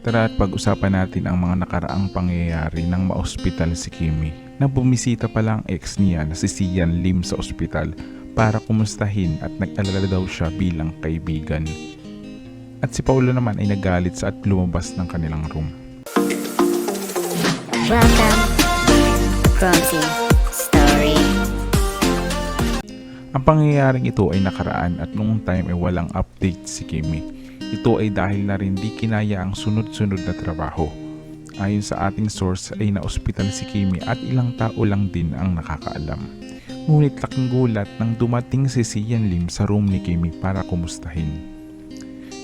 Tara at pag-usapan natin ang mga nakaraang pangyayari ng maospital si Kimi na bumisita pa lang ex niya na si Sian Lim sa ospital para kumustahin at nag-alala daw siya bilang kaibigan. At si Paulo naman ay nagalit sa at lumabas ng kanilang room. Welcome, Story. Ang pangyayaring ito ay nakaraan at noong time ay walang update si Kimi. Ito ay dahil na rin di kinaya ang sunod-sunod na trabaho. Ayon sa ating source ay na-ospital si Kimi at ilang tao lang din ang nakakaalam. Ngunit laking gulat nang dumating si Sian Lim sa room ni Kimi para kumustahin.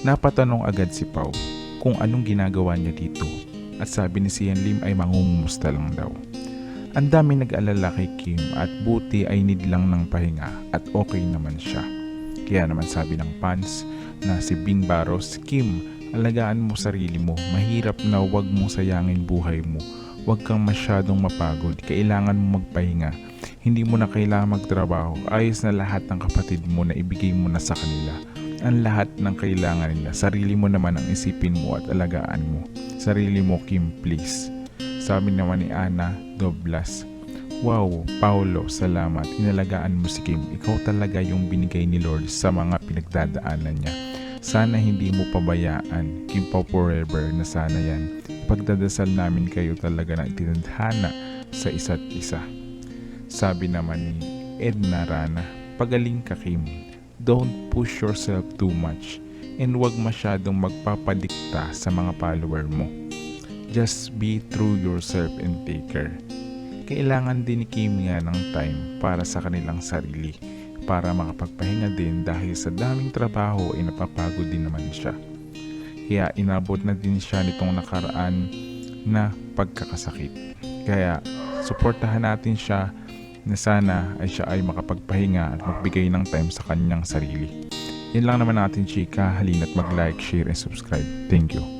Napatanong agad si Pau kung anong ginagawa niya dito at sabi ni Sian Lim ay mangungumusta lang daw. Ang dami nag-alala kay Kim at buti ay need lang ng pahinga at okay naman siya. Kaya naman sabi ng fans na si Bing Baros, Kim, alagaan mo sarili mo. Mahirap na wag mong sayangin buhay mo. Huwag kang masyadong mapagod. Kailangan mo magpahinga. Hindi mo na kailangan magtrabaho. Ayos na lahat ng kapatid mo na ibigay mo na sa kanila. Ang lahat ng kailangan nila. Sarili mo naman ang isipin mo at alagaan mo. Sarili mo, Kim, please. Sabi naman ni Ana Doblas, Wow, Paulo, salamat. Inalagaan mo si Kim. Ikaw talaga yung binigay ni Lord sa mga pinagdadaanan niya. Sana hindi mo pabayaan. Kim Pao forever na sana yan. Pagdadasal namin kayo talaga na itinadhana sa isa't isa. Sabi naman ni Edna Rana, Pagaling ka Kim. Don't push yourself too much and huwag masyadong magpapadikta sa mga follower mo. Just be true yourself and take care kailangan din ni Kimi nga ng time para sa kanilang sarili para makapagpahinga din dahil sa daming trabaho ay napapagod din naman siya. Kaya inabot na din siya nitong nakaraan na pagkakasakit. Kaya suportahan natin siya na sana ay siya ay makapagpahinga at magbigay ng time sa kanyang sarili. Yan lang naman natin chika. Halina't mag-like, share, and subscribe. Thank you.